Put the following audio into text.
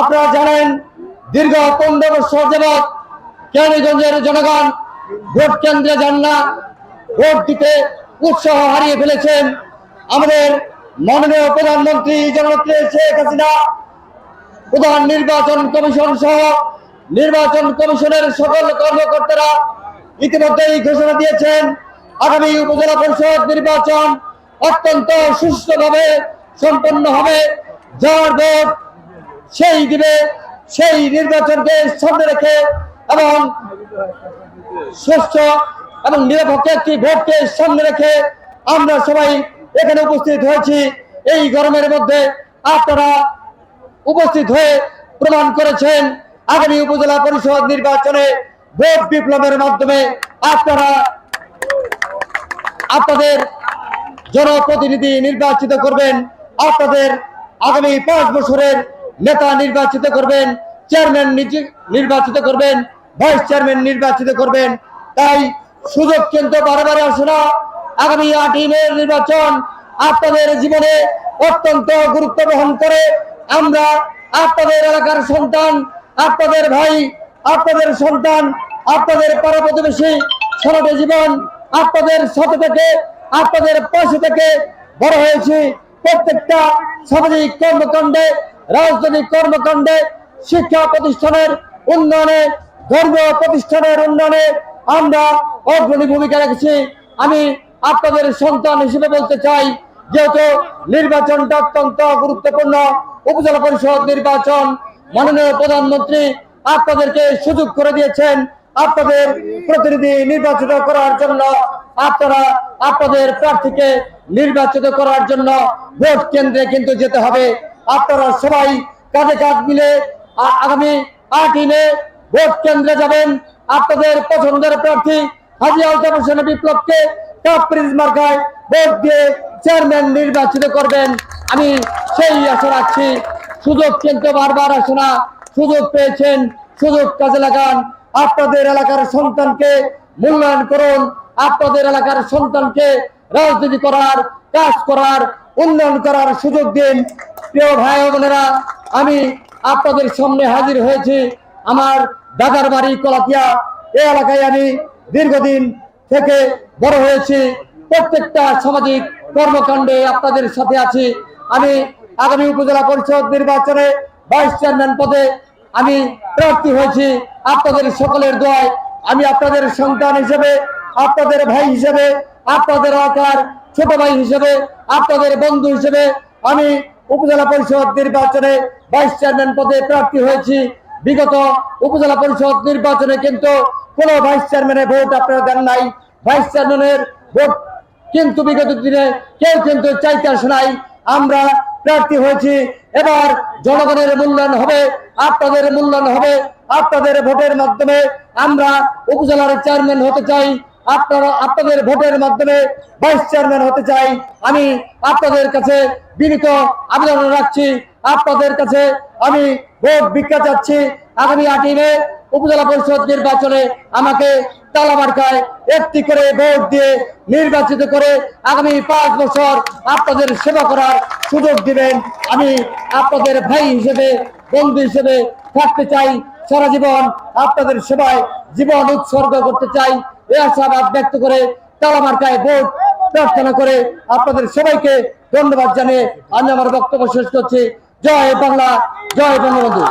আপনারা জানেন, দীর্ঘ পনেরো বছর যাবৎ কেরানীগঞ্জের জনগণ ভোট কেন্দ্রে যান না, ভোট দিতে উৎসাহ হারিয়ে ফেলেছেন। আমাদের মাননীয় প্রধানমন্ত্রী জননেত্রী শেখ হাসিনা, প্রধান নির্বাচন কমিশন সহ নির্বাচন কমিশনের সকল কর্মকর্তারা ইতিমধ্যেই ঘোষণা দিয়েছেন, আগামী উপজেলা পরিষদ নির্বাচন অত্যন্ত সুষ্ঠুভাবে সম্পন্ন হবে। যার ভোট সেই দিবে সেই নির্বাচনকে সামনে রেখে এবং সুস্থ এবং নিরপেক্ষ একটি ভোটকে সামনে রেখে আমরা সবাই এখানে উপস্থিত হয়েছি। এই গরমের মধ্যে আপনারা উপস্থিত হয়ে প্রমাণ করেছেন আগামী উপজেলা পরিষদ নির্বাচনে ভোট বিপ্লবের মাধ্যমে আপনারা আপনাদের জনপ্রতিনিধি নির্বাচিত করবেন। আপনাদের আগামী পাঁচ বছরের নেতা নির্বাচিত করবেন, চেয়ারম্যান নির্বাচিত করবেন, ভাইস চেয়ারম্যান নির্বাচিত করবেন। তাই সুযোগ কিন্তু বারবার আসে না। আগামী আটই মে নির্বাচন আপনাদের জীবনে অত্যন্ত গুরুত্ব বহন করে। আমরা আপনাদের এলাকার সন্তান, আপনাদের ভাই, আপনাদের সন্তান, আপনাদের পাড়া প্রতিবেশী সারাটা জীবন, আপনাদের সাথে থেকে, আপনাদের পাশে থেকে বড় হয়েছি। প্রত্যেকটা সামাজিক কর্মকাণ্ডে রাজনৈতিক কর্মকাণ্ডে শিক্ষা প্রতিষ্ঠানের উন্নয়নে, ধর্মীয় প্রতিষ্ঠানের উন্নয়নে আমরা অগ্রণী ভূমিকা রেখেছি। আমি আপনাদের সন্তান হিসেবে বলতে চাই, যেহেতু নির্বাচনটা অত্যন্ত গুরুত্বপূর্ণ, উপজেলা পরিষদ নির্বাচন মাননীয় প্রধানমন্ত্রী আপনাদেরকে সুযোগ করে দিয়েছেন আপনাদের প্রতিনিধি নির্বাচিত করার জন্য। আপনারা আপনাদের প্রার্থীকে নির্বাচিত করার জন্য ভোট কেন্দ্রে কিন্তু যেতে হবে। আপনারা সবাই কাঁধে কাঁধ মিলে আগামী আটই মে ভোট কেন্দ্রে যাবেন। আপনাদের পছন্দের প্রার্থী হাজি আলতাফ হোসেন বিপ্লবকে নির্বাচিত করবেন। আমি সেই আশা রাখছি। সুযোগ কিন্তু বারবার আসে সুযোগ পেয়েছেন। সুযোগ কাজে লাগান। আপনাদের এলাকার সন্তানকে মূল্যায়ন করুন। আপনাদের এলাকার সন্তানকে রাজনীতি করার, কাজ করার, উন্নয়ন করার সুযোগ দিন। প্রিয় ভাই বোনেরা, আমি আপনাদের সামনে হাজির হয়েছি আমার দাদার বাড়ি কলাতিয়া। এই এলাকায় আমি দীর্ঘদিন থেকে বড় হয়েছি। প্রত্যেকটা সামাজিক কর্মকাণ্ডে আপনাদের সাথে আছি। আমি আগামী উপজেলা পরিষদ নির্বাচনে ভাইস চেয়ারম্যান পদে আমি প্রার্থী হয়েছি। আপনাদের সকলের দোয়ায় আমি আপনাদের সন্তান হিসেবে, আপনাদের ভাই হিসেবে, আপনাদের আকার ছোট ভাই হিসেবে, আপনাদের বন্ধু হিসেবে আমি উপজেলা পরিষদ নির্বাচনে ভাইস চেয়ারম্যান পদে প্রার্থী হয়েছি। বিগত উপজেলা পরিষদ নির্বাচনে কিন্তু কোন ভাইস চেয়ারম্যানের ভোট আপনারা দেন নাই। ভাইস চেয়ারম্যানের ভোট কিন্তু বিগত দিনে কেউ কিন্তু চাইতে আসে নাই। আমরা প্রার্থী হয়েছি। এবার জনগণের মূল্যায়ন হবে, আপনাদের মূল্যায়ন হবে। আপনাদের ভোটের মাধ্যমে আমরা উপজেলার চেয়ারম্যান হতে চাই। আপনারা আপনাদের ভোটের মাধ্যমে ভাইস চেয়ারম্যান হতে চাই। আমি আপনাদের কাছে বিনীত আবেদন রাখছি। আপনাদের কাছে আমি ভোট ভিক্ষা চাচ্ছি। আগামী আটই মে উপজেলা পরিষদ নির্বাচনে আমাকে তালামার্কায় একটি করে ভোট দিয়ে নির্বাচিত করে আগামী পাঁচ বছর আপনাদের সেবা করার সুযোগ দিবেন। আমি আপনাদের ভাই হিসেবে, বন্ধু হিসেবে থাকতে চাই। সারা জীবন আপনাদের সেবায় জীবন উৎসর্গ করতে চাই। এই আশাবাদ ব্যক্ত করে তালামার্কায় ভোট প্রার্থনা করে আপনাদের সবাইকে ধন্যবাদ জানিয়ে আমি আমার বক্তব্য শেষ করছি। জয় বাংলা, জয় বঙ্গবন্ধু।